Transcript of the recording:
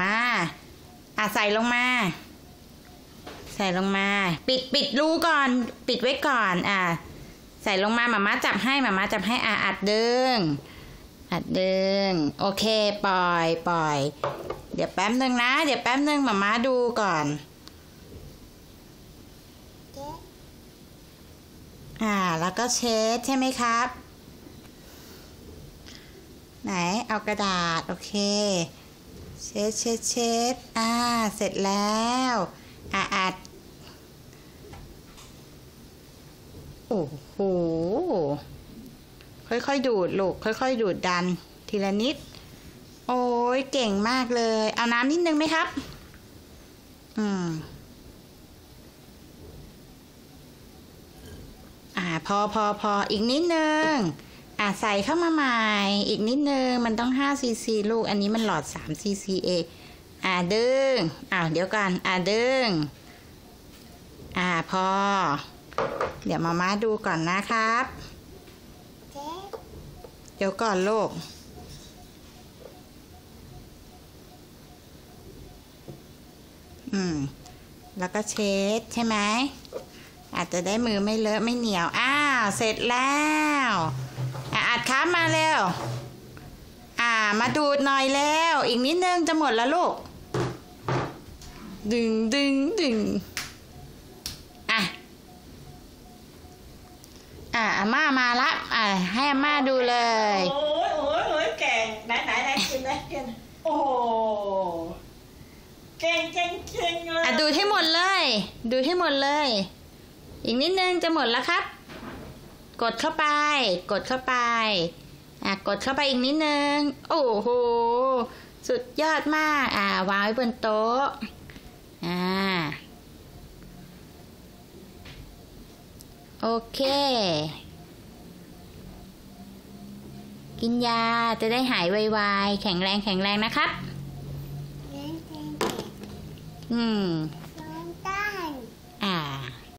มาอะใส่ลงมา ใส่ลงมา ปิดปิดรูก่อน ปิดไว้ก่อน อะใส่ลงมาหมาม่าจับให้หมาม่าจับให้อะอัดดึง อัดดึง โอเค ปล่อย ปล่อย เดี๋ยวแป๊บนึงนะ เดี๋ยวแป๊บนึงหมาม่าดูก่อนอ่า แล้วก็เช็ดใช่ไหมครับ ไหน เอากระดาษ โอเค เช็ดเช็ดเช็ดอ่า เสร็จแล้วอะอัด โอ้โห ค่อยๆ ดูดลูก ค่อยๆ ดูดดัน ทีละนิด โอ้ยเก่งมากเลย เอาน้ำนิดนึงไหมครับ อืม อ่า พอพอพออีกนิดนึง อ่าใส่เข้ามาใหม่อีกนิดนึงมันต้อง5ซีซีลูกอันนี้มันหลอด3ซีซีเองอ่าดึงอ่าเดี๋ยวกันอ่าดึงอ่าพอ เดี๋ยวมาม่าดูก่อนนะครับ เดี๋ยวก่อนลูกอืม แล้วก็เช็ดใช่ไหมอาจจะได้มือไม่เลอะไม่เหนียว อ้าว เสร็จแล้ว มาเร็วอ่า มาดูดหน่อยแล้ว อีกนิดนึงจะหมดแล้วลูก ดึงดึงดึงอะ อะอาม่ามาละ อะ ให้อาม่าดูเลย โอ้ยโอ้ยโอ้ยเก่งไหนไหนไหนกินไหนกินโอ้โหเก่งเก่งเก่งเลยอะดูดให้หมดเลย ดูดให้หมดเลย อีกนิดนึงจะหมดแล้วครับ กดเข้าไป กดเข้าไป อะ กดเข้าไปอีกนิดนึง โอ้โห สุดยอดมาก อ่าวางไว้บนโต๊ะ อ่า โอเค กินยาจะได้หายไวๆ แข็งแรงแข็งแรงนะครับ อืม